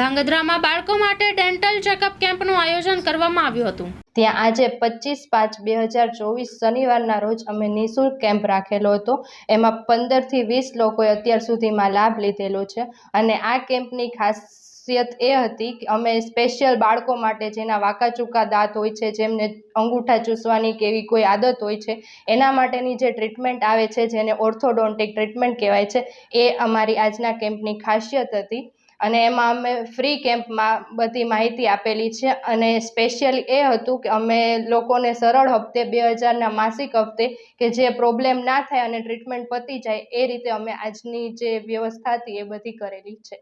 ધાંગધ્રામાં બાળકો માટે dental checkup કેમ્પનું આયોજન કરવામાં આવ્યું હતું. ત્યાં આજે પચીસ પાંચ બે હજાર ચોવીસ શનિવારના રોજ અમે નિઃશુલ્ક કેમ્પ રાખેલો હતો. એમાં પંદરથી વીસ લોકોએ અત્યાર સુધીમાં લાભ લીધેલો છે. અને આ કેમ્પની ખાસિયત એ હતી કે અમે સ્પેશિયલ બાળકો માટે જેના વાંકા ચૂકા દાંત હોય છે, જેમને અંગૂઠા ચૂસવાની કે એવી કોઈ આદત હોય છે, એના માટેની જે ટ્રીટમેન્ટ આવે છે, જેને ઓર્થોડોન્ટિક ટ્રીટમેન્ટ કહેવાય છે, એ અમારી આજના કેમ્પની ખાસિયત હતી. અને એમાં અમે ફ્રી કેમ્પમાં બધી માહિતી આપેલી છે અને સ્પેશિયલી એ હતું કે અમે લોકોને સરળ હપ્તે બે હજારના માસિક હપ્તે કે જે પ્રોબ્લેમ ના થાય અને ટ્રીટમેન્ટ પતી જાય એ રીતે અમે આજની જે વ્યવસ્થા હતી એ બધી કરેલી છે.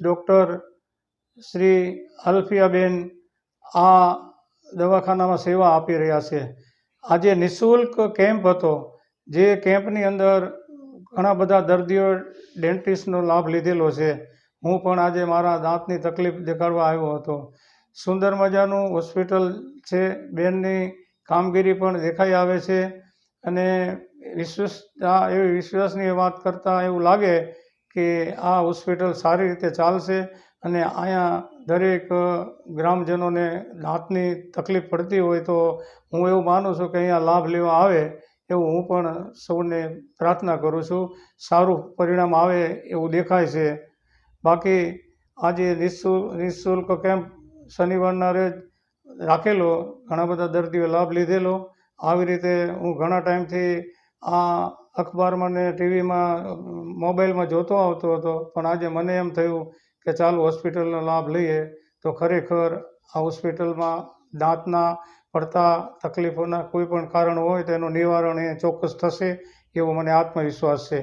ડૉક્ટર શ્રી અલ્ફિયાબેન આ દવાખાનામાં સેવા આપી રહ્યા છે. આજે નિઃશુલ્ક કેમ્પ હતો જે કેમ્પની અંદર ઘણા બધા દર્દીઓ ડેન્ટિસ્ટનો લાભ લીધેલો છે. હું પણ આજે મારા દાંતની તકલીફ દેખાડવા આવ્યો હતો. સુંદર મજાનું હોસ્પિટલ છે, બેનની કામગીરી પણ દેખાઈ આવે છે અને વિશ્વાસ એવી વિશ્વાસની વાત કરતાં એવું લાગે કે આ હોસ્પિટલ સારી રીતે ચાલશે અને અહીંયા દરેક ગ્રામજનોને દાંતની તકલીફ પડતી હોય તો હું એવું માનું છું કે અહીંયા લાભ લેવા આવે એવું હું પણ સૌને પ્રાર્થના કરું છું. સારું પરિણામ આવે એવું દેખાય છે. બાકી આજે નિઃશુલ્ક નિઃશુલ્ક કેમ્પ શનિવારના રોજ રાખેલો, ઘણા બધા દર્દીઓ લાભ લીધેલો. આવી રીતે હું ઘણા ટાઈમથી આ અખબારમાં ને ટીવીમાં, મોબાઈલમાં જોતો આવતો હતો, પણ આજે મને એમ થયું કે ચાલો હોસ્પિટલનો લાભ લઈએ, તો ખરેખર આ હોસ્પિટલમાં દાંતના પડતા તકલીફોના કોઈ પણ કારણ હોય તો એનું નિવારણ એ ચોક્કસ થશે, એવો મને આત્મવિશ્વાસ છે.